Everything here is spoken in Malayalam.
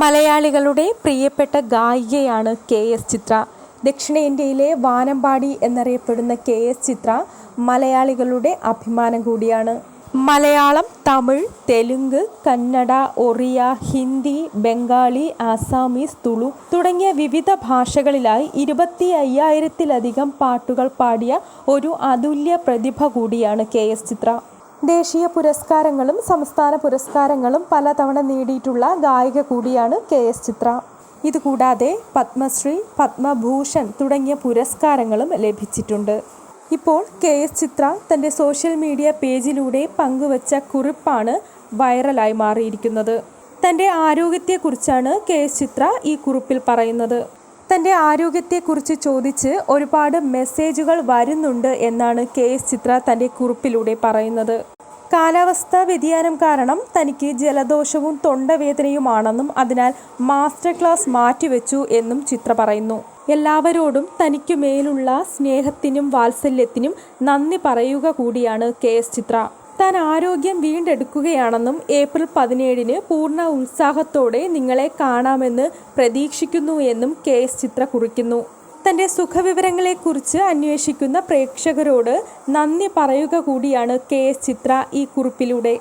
മലയാളികളുടെ പ്രിയപ്പെട്ട ഗായികയാണ് കെ എസ് ചിത്ര. ദക്ഷിണേന്ത്യയിലെ വാനമ്പാടി എന്നറിയപ്പെടുന്ന കെ എസ് ചിത്ര മലയാളികളുടെ അഭിമാനം കൂടിയാണ്. മലയാളം തമിഴ് തെലുങ്ക് കന്നഡ ഒറിയ ഹിന്ദി ബംഗാളി ആസാമീസ് തുളു തുടങ്ങിയ വിവിധ ഭാഷകളിലായി ഇരുപത്തി അയ്യായിരത്തിലധികം പാട്ടുകൾ പാടിയ ഒരു അതുല്യ പ്രതിഭ കൂടിയാണ് കെ എസ് ചിത്ര. ദേശീയ പുരസ്കാരങ്ങളും സംസ്ഥാന പുരസ്കാരങ്ങളും പലതവണ നേടിയിട്ടുള്ള ഗായിക കൂടിയാണ് കെ എസ് ചിത്ര. ഇതുകൂടാതെ പത്മശ്രീ പത്മഭൂഷൺ തുടങ്ങിയ പുരസ്കാരങ്ങളും ലഭിച്ചിട്ടുണ്ട്. ഇപ്പോൾ കെ എസ് ചിത്ര തന്റെ സോഷ്യൽ മീഡിയ പേജിലൂടെ പങ്കുവച്ച കുറിപ്പാണ് വൈറലായി മാറിയിരിക്കുന്നത്. തന്റെ ആരോഗ്യത്തെക്കുറിച്ചാണ് കെ എസ് ചിത്ര ഈ കുറിപ്പിൽ പറയുന്നത്. തന്റെ ആരോഗ്യത്തെക്കുറിച്ച് ചോദിച്ച് ഒരുപാട് മെസ്സേജുകൾ വരുന്നുണ്ട് എന്നാണ് കെ എസ് ചിത്ര തന്റെ കുറിപ്പിലൂടെ പറയുന്നത്. കാലാവസ്ഥാ വ്യതിയാനം കാരണം തനിക്ക് ജലദോഷവും തൊണ്ടവേദനയുമാണെന്നും അതിനാൽ മാസ്റ്റർ ക്ലാസ് മാറ്റിവെച്ചു എന്നും ചിത്ര പറയുന്നു. എല്ലാവരോടും തനിക്കു മേലുള്ള സ്നേഹത്തിനും വാത്സല്യത്തിനും നന്ദി പറയുക കൂടിയാണ് കെ എസ് ചിത്ര. താൻ ആരോഗ്യം വീണ്ടെടുക്കുകയാണെന്നും ഏപ്രിൽ പതിനേഴിന് പൂർണ ഉത്സാഹത്തോടെ നിങ്ങളെ കാണാമെന്ന് പ്രതീക്ഷിക്കുന്നു എന്നും കെ എസ് ചിത്ര കുറിക്കുന്നു. തന്റെ സുഖവിവരങ്ങളെക്കുറിച്ച് അന്വേഷിക്കുന്ന പ്രേക്ഷകരോട് നന്ദി പറയുക കൂടിയാണ് കെ എസ് ചിത്ര ഈ കുറിപ്പിലൂടെ.